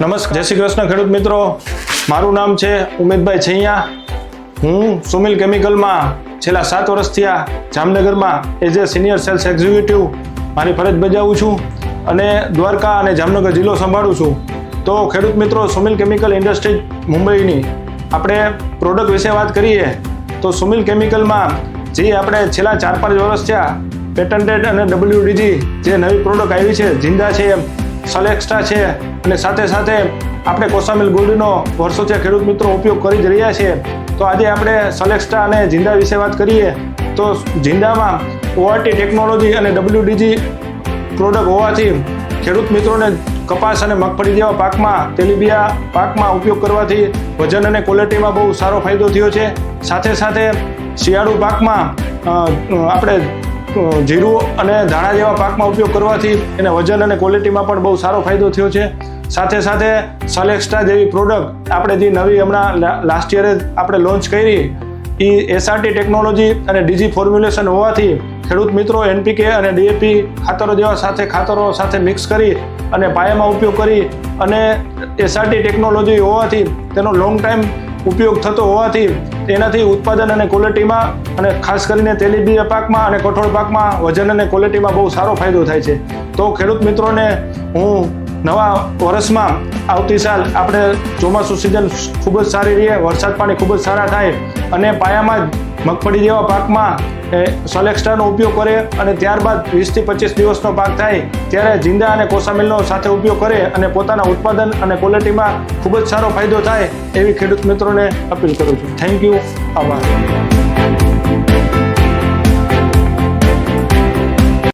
નમસ્કાર. જય શ્રી કૃષ્ણ ખેડૂત મિત્રો. મારું નામ છે ઉમેદભાઈ છૈયા. હું સુમિલ કેમિકલમાં છેલ્લા સાત વર્ષથી આ જામનગરમાં as a senior sales executive મારી ફરજ બજાવું છું અને દ્વારકા અને જામનગર જિલ્લો સંભાળું છું. તો ખેડૂત મિત્રો, સુમિલ કેમિકલ ઇન્ડસ્ટ્રી મુંબઈની આપણે પ્રોડક્ટ વિશે વાત કરીએ, તો સુમિલ કેમિકલમાં જે આપણે છેલ્લા ચાર પાંચ વર્ષ થયા પેટન્ટેડ અને ડબલ્યુડીજી જે નવી પ્રોડક્ટ આવી છે જિંદા છે સલેક્સ્ટા છે અને સાથે સાથે આપણે કોસામિલ ગોલ્ડનો વર્ષોથી ખેડૂત મિત્રો ઉપયોગ કરી જ રહ્યા છે તો આજે આપણે સલેક્સ્ટા અને જિંદા વિશે વાત કરીએ. તો જિંદામાં ઓઆરટી ટેકનોલોજી અને ડબલ્યુડીજી પ્રોડક્ટ હોવાથી ખેડૂત મિત્રોને કપાસ અને મગફળી જેવા પાકમાં, તેલીબિયા પાકમાં ઉપયોગ કરવાથી વજન અને ક્વોલિટીમાં બહુ સારો ફાયદો થયો છે. સાથે સાથે શિયાળુ પાકમાં આપણે જીરું અને ધાણા જેવા પાકમાં ઉપયોગ કરવાથી એને વજન અને ક્વોલિટીમાં પણ બહુ સારો ફાયદો થયો છે. સાથે સાથે સલેક્સ્ટા જેવી પ્રોડક્ટ આપણે જે નવી હમણાં લાસ્ટ યરે આપણે લોન્ચ કરી એ એસઆરટી ટેકનોલોજી અને ડીજી ફોર્મ્યુલેશન હોવાથી ખેડૂત મિત્રો એનપીકે અને ડીએપી ખાતરો જેવા સાથે ખાતરો સાથે મિક્સ કરી અને પાયામાં ઉપયોગ કરી અને એસઆરટી ટેકનોલોજી હોવાથી તેનો લોંગ ટાઈમ ઉપયોગ થતો હોવાથી તેનાથી ઉત્પાદન અને ક્વોલિટીમાં અને ખાસ કરીને તેલીબીયા પાકમાં અને કઠોળ પાકમાં વજન અને ક્વોલિટીમાં બહુ સારો ફાયદો થાય છે. તો ખેડૂત મિત્રોને હું નવા વર્ષમાં આવતી સાલ આપણે ચોમાસું સિઝન ખૂબ જ સારી રહે વરસાદ પાણી ખૂબ જ સારા થાય અને પાયામાં જ મગફળી જેવા પાકમાં સલેક્સ્ટાનો ઉપયોગ કરે અને ત્યારબાદ વીસથી પચીસ દિવસનો પાક થાય ત્યારે જિંદા અને કોસામિલનો સાથે ઉપયોગ કરે અને પોતાના ઉત્પાદન અને ક્વોલિટીમાં ખૂબ જ સારો ફાયદો થાય એવી ખેડૂત મિત્રોને અપીલ કરું છું. થેન્ક યુ આભાર.